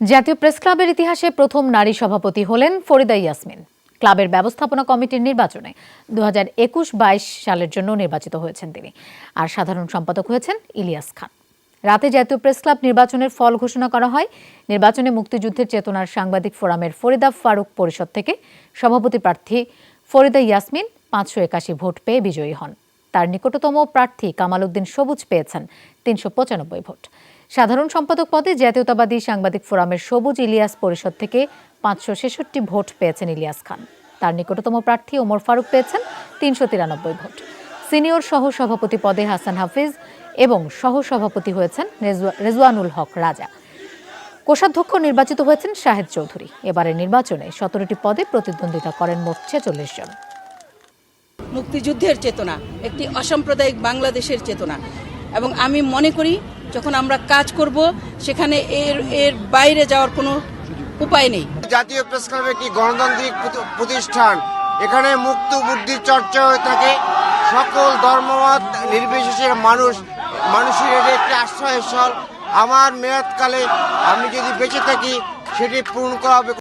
জাতীয় প্রেস ক্লাবের ইতিহাসে প্রথম নারী সভাপতি হলেন ফরিদা ইয়াসমিন। ক্লাবের ব্যবস্থাপনা কমিটির নির্বাচনে দু হাজার একুশ বাইশ সালের জন্য নির্বাচিত হয়েছেন তিনি। আর সাধারণ সম্পাদক হয়েছেন ইলিয়াস খান। রাতে জাতীয় প্রেস ক্লাব নির্বাচনের ফল ঘোষণা করা হয়। নির্বাচনে মুক্তিযুদ্ধের চেতনার সাংবাদিক ফোরামের ফরিদা ফারুক পরিষদ থেকে সভাপতি প্রার্থী ফরিদা ইয়াসমিন পাঁচশো একাশি ভোট পেয়ে বিজয়ী হন। তার নিকটতম প্রার্থী কামাল উদ্দিন সবুজ পেয়েছেন তিনশো পঁচানব্বই ভোট। সাধারণ সম্পাদক পদে জাতীয়তাবাদী সাংবাদিক ফোরামের সবুজ ইলিয়াস পরিষদ থেকে পাঁচশো ছেষট্টি ভোট পেয়েছেন ইলিয়াস খান। তার নিকটতম প্রার্থী ওমর ফারুক পেয়েছেন তিনশো তিরানব্বই ভোট। সিনিয়র সহ সভাপতি পদে হাসান হাফিজ এবং সহ সভাপতি হয়েছেন রেজওয়া- রেজওয়ানুল হক রাজা। কোষাধ্যক্ষ নির্বাচিত হয়েছেন শাহেদ চৌধুরী। এবারের নির্বাচনে সতেরোটি পদে প্রতিদ্বন্দ্বিতা করেন মোট ছেচল্লিশ জন। মুক্তিযুদ্ধের চেতনা, একটি অসাম্প্রদায়িক বাংলাদেশের চেতনা। এবং আমি মনে করি যখন আমরা কাজ করব, সেখানে এর এর বাইরে যাওয়ার কোনো উপায় নেই। জাতীয় প্রেস ক্লাব একটি গণতান্ত্রিক প্রতি- প্রতিষ্ঠান, এখানে মুক্ত বুদ্ধির চর্চা হয়ে থাকে। সকল ধর্মমত নির্বিশেষে মানুষ, মানুষের এটা একটি আশ্রয়স্থল। আমার মেয়াদকালে আমি যদি বেঁচে থাকি, সেটি পূরণ করা হবে।